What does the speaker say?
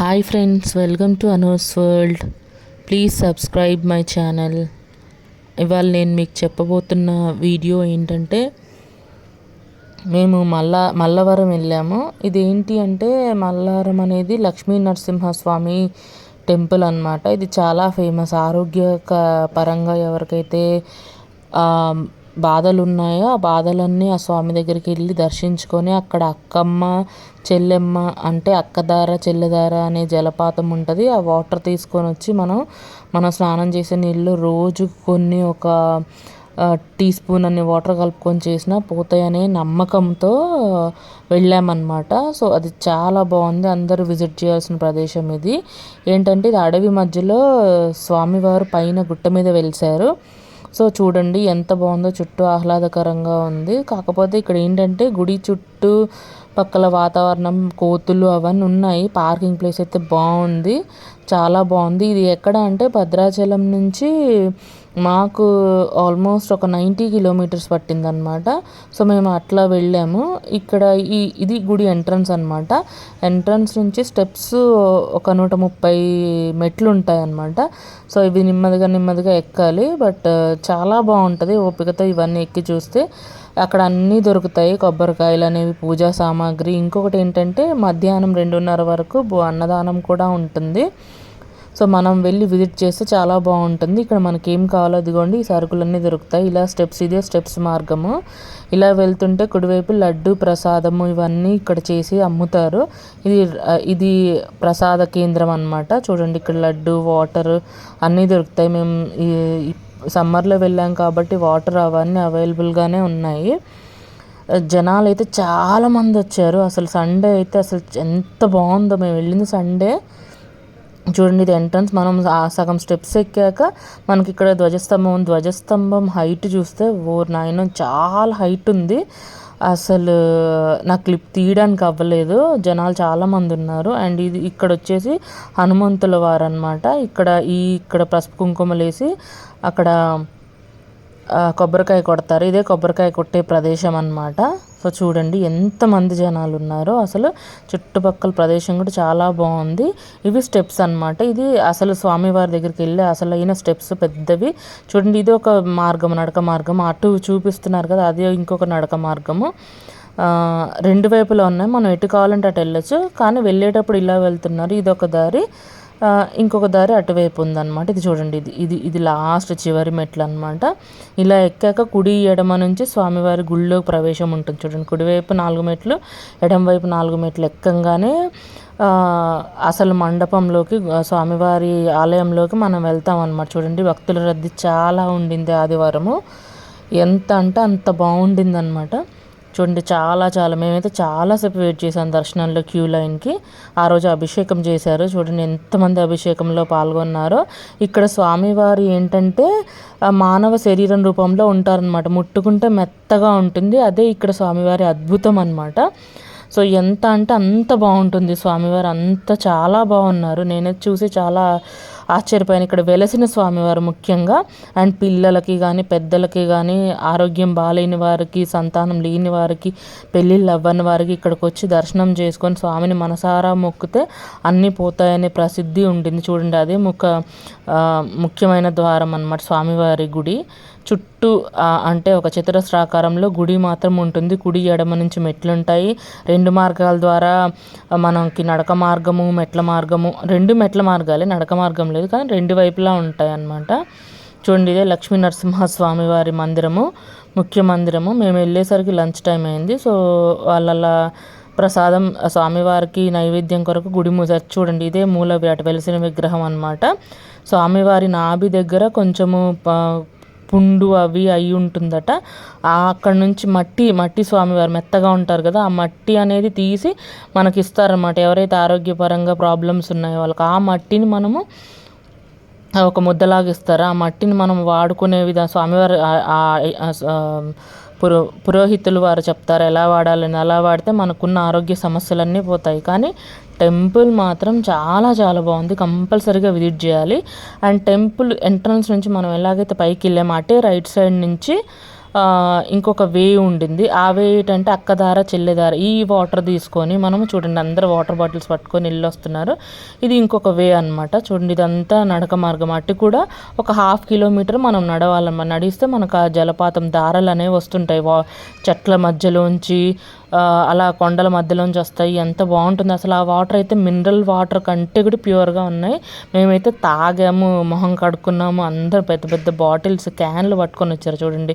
Hi friends welcome to అనోస్ world please subscribe my channel ఇవాళ నేను మీకు చెప్పబోతున్న వీడియో ఏంటంటే మేము మల్ల మల్లవరం వెళ్ళాము. ఇది ఏంటి అంటే మల్లవరం అనేది లక్ష్మీ నరసింహస్వామి టెంపుల్ అనమాట ఇది చాలా ఫేమస్ ఆరోగ్య పరంగా ఎవరికైతే బాధలు ఉన్నాయో ఆ బాధలన్నీ ఆ స్వామి దగ్గరికి వెళ్ళి దర్శించుకొని అక్కడ అక్కమ్మ చెల్లెమ్మ అంటే అక్కదార చెల్లెదార అనే జలపాతం ఉంటుంది. ఆ వాటర్ తీసుకొని వచ్చి మనం మనం స్నానం చేసే నీళ్ళు రోజు కొన్ని ఒక టీ స్పూన్ అన్ని వాటర్ కలుపుకొని చేసినా పోతాయనే నమ్మకంతో వెళ్ళామన్నమాట. సో అది చాలా బాగుంది. అందరూ విజిట్ చేయాల్సిన ప్రదేశం ఇది. ఏంటంటే ఇది అడవి మధ్యలో స్వామివారు పైన గుట్ట మీద వెలిసారు సో చూడండి ఎంత బాగుందో చుట్టూ ఆహ్లాదకరంగా ఉంది. కాకపోతే ఇక్కడ ఏంటంటే గుడి చుట్టూ పక్కల వాతావరణం కోతులు అవన్నీ ఉన్నాయి. పార్కింగ్ ప్లేస్ అయితే బాగుంది. చాలా బాగుంది. ఇది ఎక్కడ అంటే భద్రాచలం నుంచి మాకు ఆల్మోస్ట్ ఒక నైంటీ కిలోమీటర్స్ పట్టిందనమాట సో మేము అట్లా వెళ్ళాము. ఇక్కడ ఈ ఇది గుడి ఎంట్రన్స్ అనమాట ఎంట్రన్స్ నుంచి స్టెప్స్ ఒక నూట ముప్పై మెట్లు ఉంటాయన్నమాట. సో ఇవి నెమ్మదిగా నెమ్మదిగా ఎక్కాలి. బట్ చాలా బాగుంటుంది. ఓపికతో ఇవన్నీ ఎక్కి చూస్తే. అక్కడ అన్నీ దొరుకుతాయి. కొబ్బరికాయలు అనేవి పూజా సామాగ్రి. ఇంకొకటి ఏంటంటే మధ్యాహ్నం రెండున్నర వరకు అన్నదానం కూడా ఉంటుంది. సో మనం వెళ్ళి విజిట్ చేస్తే చాలా బాగుంటుంది. ఇక్కడ మనకి ఏం కావాలో అదిగోండి ఈ సరుకులన్నీ దొరుకుతాయి. ఇలా స్టెప్స్ ఇదే స్టెప్స్ మార్గము. ఇలా వెళ్తుంటే కుడివైపు లడ్డు ప్రసాదము ఇవన్నీ ఇక్కడ చేసి అమ్ముతారు. ఇది ఇది ప్రసాద కేంద్రం అనమాట చూడండి ఇక్కడ లడ్డు వాటర్ అన్నీ దొరుకుతాయి. మేము సమ్మర్లో వెళ్ళాం కాబట్టి వాటర్ అవన్నీ అవైలబుల్గానే ఉన్నాయి. జనాలు అయితే చాలామంది వచ్చారు. అసలు సండే అయితే అసలు ఎంత బాగుందో. మేము వెళ్ళింది సండే. చూడండి ఇది ఎంట్రన్స్. మనం సగం స్టెప్స్ ఎక్కాక మనకి ఇక్కడ ధ్వజస్తంభం ధ్వజస్తంభం హైట్ చూస్తే ఓ నాయన చాలా హైట్ ఉంది. అసలు నాకు క్లిప్ తీయడానికి అవ్వలేదు. జనాలు చాలామంది ఉన్నారు. అండ్ ఇది ఇక్కడ వచ్చేసి హనుమంతుల వారు అనమాట ఇక్కడ ఈ ఇక్కడ పసుపు కుంకుమలు వేసి అక్కడ కొబ్బరికాయ కొడతారు. ఇదే కొబ్బరికాయ కొట్టే ప్రదేశం అనమాట సో చూడండి ఎంతమంది జనాలు ఉన్నారో. అసలు చుట్టుపక్కల ప్రదేశం కూడా చాలా బాగుంది. ఇవి స్టెప్స్ అనమాట ఇది అసలు స్వామివారి దగ్గరికి వెళ్ళి అసలు అయిన స్టెప్స్ పెద్దవి. చూడండి ఇది ఒక మార్గం నడక మార్గం అటు చూపిస్తున్నారు కదా అది ఇంకొక నడక మార్గము. రెండు వైపులా ఉన్నాయి. మనం ఎటు కావాలంటే అటు వెళ్ళొచ్చు. కానీ వెళ్ళేటప్పుడు ఇలా వెళ్తున్నారు. ఇది ఒక దారి. ఇంకొక దారి అటువైపు ఉందన్నమాట. ఇది చూడండి ఇది ఇది ఇది లాస్ట్ చివరి మెట్లు అనమాట ఇలా ఎక్కాక కుడి ఎడమ నుంచి స్వామివారి గుళ్ళో ప్రవేశం ఉంటుంది చూడండి. కుడివైపు నాలుగు మెట్లు ఎడమ వైపు నాలుగు మెట్లు ఎక్కంగానే అసలు మండపంలోకి స్వామివారి ఆలయంలోకి మనం వెళ్తాం అనమాట చూడండి భక్తుల రద్దీ చాలా ఉండింది ఆదివారము. ఎంత అంటే అంత బాగుండింది అనమాట చూడండి చాలా చాలా. మేమైతే చాలాసేపు వెయిట్ చేసాం దర్శనంలో క్యూ లైన్కి. ఆ రోజు అభిషేకం చేశారు. చూడండి ఎంతమంది అభిషేకంలో పాల్గొన్నారో. ఇక్కడ స్వామివారు ఏంటంటే మానవ శరీరం రూపంలో ఉంటారనమాట ముట్టుకుంటే మెత్తగా ఉంటుంది. అదే ఇక్కడ స్వామివారి అద్భుతం అనమాట సో ఎంత అంటే అంత బాగుంటుంది స్వామివారు. అంత చాలా బాగున్నారు. నేనైతే చూసి చాలా ఆశ్చర్యపోయాను. ఇక్కడ వెలసిన స్వామివారు ముఖ్యంగా. అండ్ పిల్లలకి కానీ పెద్దలకి కానీ ఆరోగ్యం బాగాలేని వారికి సంతానం లేని వారికి పెళ్ళిళ్ళు అవ్వని వారికి ఇక్కడికి వచ్చి దర్శనం చేసుకొని స్వామిని మనసారా మొక్కితే అన్నీ పోతాయనే ప్రసిద్ధి ఉంటుంది చూడండి అదే ముఖ ముఖ్యమైన ద్వారం అన్నమాట స్వామివారి గుడి. చుట్టూ అంటే ఒక చతురస్రాకారంలో గుడి మాత్రం ఉంటుంది. కుడి ఎడమ నుంచి మెట్లు ఉంటాయి రెండు మార్గాల ద్వారా మనకి నడక మార్గము మెట్ల మార్గము రెండు మెట్ల మార్గాలే నడక మార్గం లేదు కానీ రెండు వైపులా ఉంటాయి అన్నమాట చూడండి ఇదే లక్ష్మీ నరసింహస్వామి వారి మందిరము ముఖ్య మందిరము. మేము వెళ్ళేసరికి లంచ్ టైం అయింది. సో వాళ్ళ ప్రసాదం స్వామివారికి నైవేద్యం కొరకు గుడి మూస చూడండి ఇదే మూల వేట వెలిసిన విగ్రహం అనమాట స్వామివారి నాభి దగ్గర కొంచెము పుండు అవి అయి ఉంటుందట. అక్కడ నుంచి మట్టి మట్టి స్వామివారు మెత్తగా ఉంటారు కదా ఆ మట్టి అనేది తీసి మనకి ఇస్తారనమాట ఎవరైతే ఆరోగ్యపరంగా ప్రాబ్లమ్స్ ఉన్నాయో వాళ్ళకి ఆ మట్టిని మనము ఒక ముద్దలాగా ఇస్తారు. ఆ మట్టిని మనం వాడుకునే విధంగా స్వామివారి పురో పురోహితులు వారు చెప్తారు ఎలా వాడాలని అలా వాడితే మనకున్న ఆరోగ్య సమస్యలన్నీ పోతాయి. కానీ టెంపుల్ మాత్రం చాలా చాలా బాగుంది. కంపల్సరీగా విజిట్ చేయాలి. అండ్ టెంపుల్ ఎంట్రన్స్ నుంచి మనం ఎలాగైతే పైకి వెళ్ళామో అటే రైట్ సైడ్ నుంచి ఇంకొక వే ఉండింది. ఆ వే ఏంటంటే అక్కదార చెల్లెదార ఈ వాటర్ తీసుకొని మనము చూడండి అందరు వాటర్ బాటిల్స్ పట్టుకొని వెళ్ళి వస్తున్నారు ఇది ఇంకొక వే అన్నమాట. చూడండి ఇదంతా నడక మార్గం. అటు కూడా ఒక హాఫ్ కిలోమీటర్ మనం నడవాలన్నమాట నడిస్తే మనకు ఆ జలపాతం దారాలు అనేవి వస్తుంటాయి. వా చెట్ల మధ్యలోంచి అలా కొండల మధ్యలోంచి వస్తాయి. ఎంత బాగుంటుంది అసలు. ఆ వాటర్ అయితే మినరల్ వాటర్ కంటే కూడా ప్యూర్గా ఉన్నాయి. మేమైతే తాగాము మొహం కడుక్కున్నాము. అందరు పెద్ద పెద్ద బాటిల్స్ క్యాన్లు పట్టుకొని వచ్చారు చూడండి.